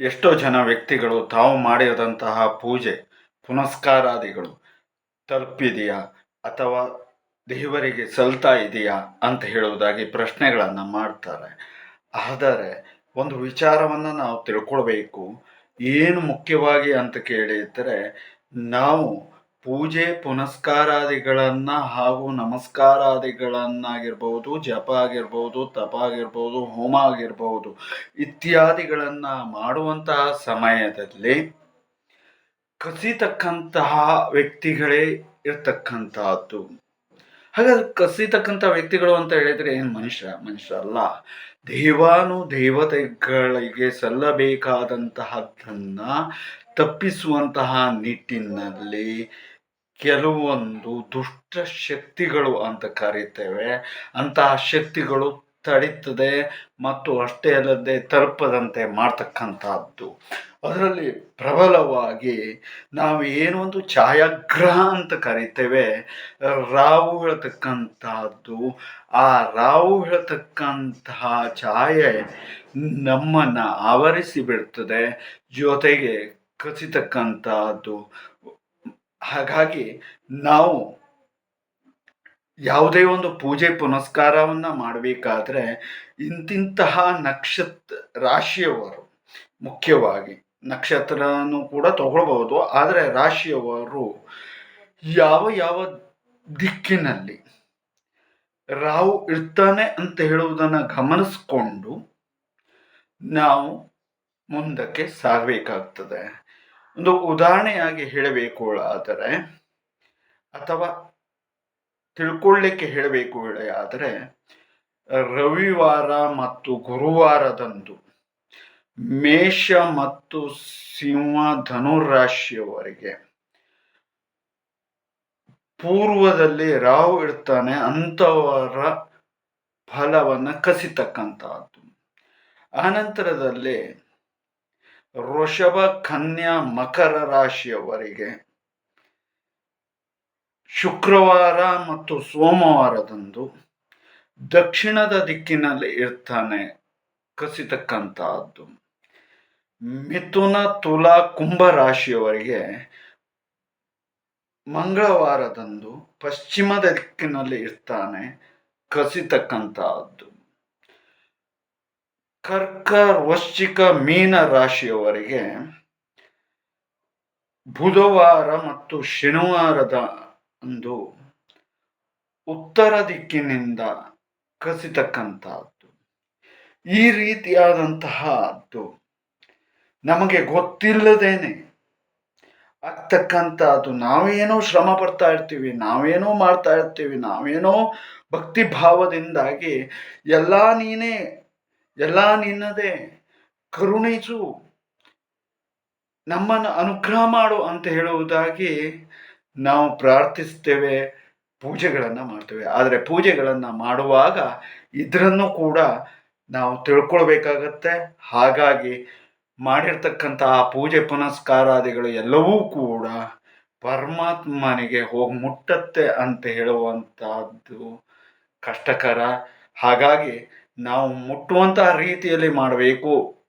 ಎಷ್ಟೋ ಜನ ವ್ಯಕ್ತಿಗಳು ತಾವು ಮಾಡಿದಂತಹ ಪೂಜೆ, ಪುನಸ್ಕಾರಾದಿಗಳು. ತಲುಪಿದೆಯಾ? ಅಥವಾ ದೇವರಿಗೆ ಸಲ್ತಾ ಇದೆಯಾ? ಅಂತ ಹೇಳುವುದಾಗಿ ಪ್ರಶ್ನೆಗಳನ್ನು ಮಾಡ್ತಾರೆ. ಆದರೆ, ಒಂದು ವಿಚಾರವನ್ನು ನಾವು ತಿಳ್ಕೊಳ್ಬೇಕು. ಏನು ಮುಖ್ಯವಾಗಿ ಅಂತ ಕೇಳಿದರೆ, ನಾವು ಪೂಜೆ, ಪುನಸ್ಕಾರಾದಿಗಳನ್ನು ಹಾಗೂ ನಮಸ್ಕಾರಾದಿಗಳನ್ನಾಗಿರ್ಬೋದು, ಜಪ ಆಗಿರ್ಬೋದು, ತಪ ಆಗಿರ್ಬೋದು, ಹೋಮ ಆಗಿರ್ಬೋದು ಇತ್ಯಾದಿಗಳನ್ನು ಮಾಡುವಂತಹ ಸಮಯದಲ್ಲಿ ಕಸಿತಕ್ಕಂತಹ ವ್ಯಕ್ತಿಗಳೇ ಇರ್ತಕ್ಕಂತಹದ್ದು ಹಾಗಾದ್ರೆ ಕಸಿತಕ್ಕಂಥ ವ್ಯಕ್ತಿಗಳು ಅಂತ ಹೇಳಿದರೆ ಏನು ಮನುಷ್ಯ? ಮನುಷ್ಯ ಅಲ್ಲ ದೇವಾನು ದೇವತೆಗಳಿಗೆ ಸಲ್ಲಬೇಕಾದಂತಹದ್ದನ್ನು ತಪ್ಪಿಸುವಂತಹ ನಿಟ್ಟಿನಲ್ಲಿ ಕೆಲವೊಂದು ದುಷ್ಟ ಶಕ್ತಿಗಳು ಅಂತ ಕರೀತೇವೆ. ಅಂತಹ ಶಕ್ತಿಗಳು ತಡೀತದೆ ಮತ್ತು ಅಷ್ಟೇ ಅಲ್ಲದೆ ತಲುಪದಂತೆ ಮಾಡ್ತಕ್ಕಂಥದ್ದು. ಅದರಲ್ಲಿ ಪ್ರಬಲವಾಗಿ ನಾವು ಏನೊಂದು ಛಾಯಾಗ್ರಹ ಅಂತ ಕರಿತೇವೆ. ರಾವು ಹೇಳ್ತಕ್ಕಂಥದ್ದು. ಆ ರಾವು ಹೇಳ್ತಕ್ಕಂತಹ ಛಾಯೆ ನಮ್ಮನ್ನು ಆವರಿಸಿ ಬಿಡ್ತದೆ. ಜೊತೆಗೆ ಕಸಿತಕ್ಕಂತಹದ್ದು ಹಾಗಾಗಿ ನಾವು ಯಾವುದೇ ಒಂದು ಪೂಜೆ ಪುನಸ್ಕಾರವನ್ನು ಮಾಡಬೇಕಾದ್ರೆ ಇಂತಿಂತಹ ನಕ್ಷತ್ರ ರಾಶಿಯವರು, ಮುಖ್ಯವಾಗಿ ನಕ್ಷತ್ರನೂ ಕೂಡ ತಗೊಳ್ಬಹುದು. ಆದರೆ ರಾಶಿಯವರು ಯಾವ ಯಾವ ದಿಕ್ಕಿನಲ್ಲಿ ರಾವು ಇರ್ತಾನೆ ಅಂತ ಹೇಳುವುದನ್ನು ಗಮನಿಸ್ಕೊಂಡು ನಾವು ಮುಂದಕ್ಕೆ ಸಾಗಬೇಕಾಗ್ತದೆ. ಒಂದು ಉದಾಹರಣೆಯಾಗಿ ಹೇಳಬೇಕು ಆದರೆ, ಅಥವಾ ತಿಳ್ಕೊಳ್ಳಿಕ್ಕೆ ಹೇಳಬೇಕು ಆದರೆ, ರವಿವಾರ ಮತ್ತು ಗುರುವಾರದಂದು ಮೇಷ ಮತ್ತು ಸಿಂಹ ಧನುರಾಶಿಯವರಿಗೆ ಪೂರ್ವದಲ್ಲಿ ರಾಹು ಇರ್ತಾನೆ ಅಂಥವರ ಫಲವನ್ನು ಕಸಿತಕ್ಕಂತಹದ್ದು. ಆನಂತರದಲ್ಲಿ ವೃಷಭ ಕನ್ಯಾ ಮಕರ ರಾಶಿಯವರಿಗೆ ಶುಕ್ರವಾರ ಮತ್ತು ಸೋಮವಾರದಂದು ದಕ್ಷಿಣದ ದಿಕ್ಕಿನಲ್ಲಿ ಇರ್ತಾನೆ ಕಸಿತಕ್ಕಂತಹದ್ದು. ಮಿಥುನ, ತುಲಾ, ಕುಂಭ ರಾಶಿಯವರಿಗೆ ಮಂಗಳವಾರದಂದು ಪಶ್ಚಿಮದ ದಿಕ್ಕಿನಲ್ಲಿ ಇರ್ತಾನೆ ಕಸಿತಕ್ಕಂತಹದ್ದು. ಕರ್ಕ ವಶ್ಚಿಕ ಮೀನ ರಾಶಿಯವರಿಗೆ ಬುಧವಾರ ಮತ್ತು ಶನಿವಾರದ ಅಂದು ಉತ್ತರ ದಿಕ್ಕಿನಿಂದ ಕಸಿತಕ್ಕಂತಹದ್ದು ಈ ರೀತಿಯಾದಂತಹದ್ದು ನಮಗೆ ಗೊತ್ತಿಲ್ಲದೇನೆ ಆಗ್ತಕ್ಕಂಥದ್ದು. ನಾವೇನೋ ಶ್ರಮ ಪಡ್ತಾ ಇರ್ತೀವಿ, ನಾವೇನೋ ಮಾಡ್ತಾ ಇರ್ತೀವಿ, ನಾವೇನೋ ಭಕ್ತಿ ಭಾವದಿಂದಾಗಿ ಎಲ್ಲ ನೀನೇ ಎಲ್ಲ ನಿನ್ನದೇ ಕರುಣಿಸು ನಮ್ಮನ್ನು ಅನುಗ್ರಹ ಮಾಡು ಅಂತ ಹೇಳುವುದಾಗಿ ನಾವು ಪ್ರಾರ್ಥಿಸ್ತೇವೆ, ಪೂಜೆಗಳನ್ನು ಮಾಡ್ತೇವೆ. ಆದರೆ ಪೂಜೆಗಳನ್ನು ಮಾಡುವಾಗ ಇದರನ್ನು ಕೂಡ ನಾವು ತಿಳ್ಕೊಳ್ಬೇಕಾಗತ್ತೆ. ಹಾಗಾಗಿ ಮಾಡಿರ್ತಕ್ಕಂತಹ ಪೂಜೆ ಪುನಸ್ಕಾರಾದಿಗಳು ಎಲ್ಲವೂ ಕೂಡ ಪರಮಾತ್ಮನಿಗೆ ಹೋಗಿ ಮುಟ್ಟತ್ತೆ ಅಂತ ಹೇಳುವಂತಹದ್ದು ಕಷ್ಟಕರ. ಹಾಗಾಗಿ ನಾವು ಮುಟ್ಟುವಂತಹ ರೀತಿಯಲ್ಲಿ ಮಾಡಬೇಕು.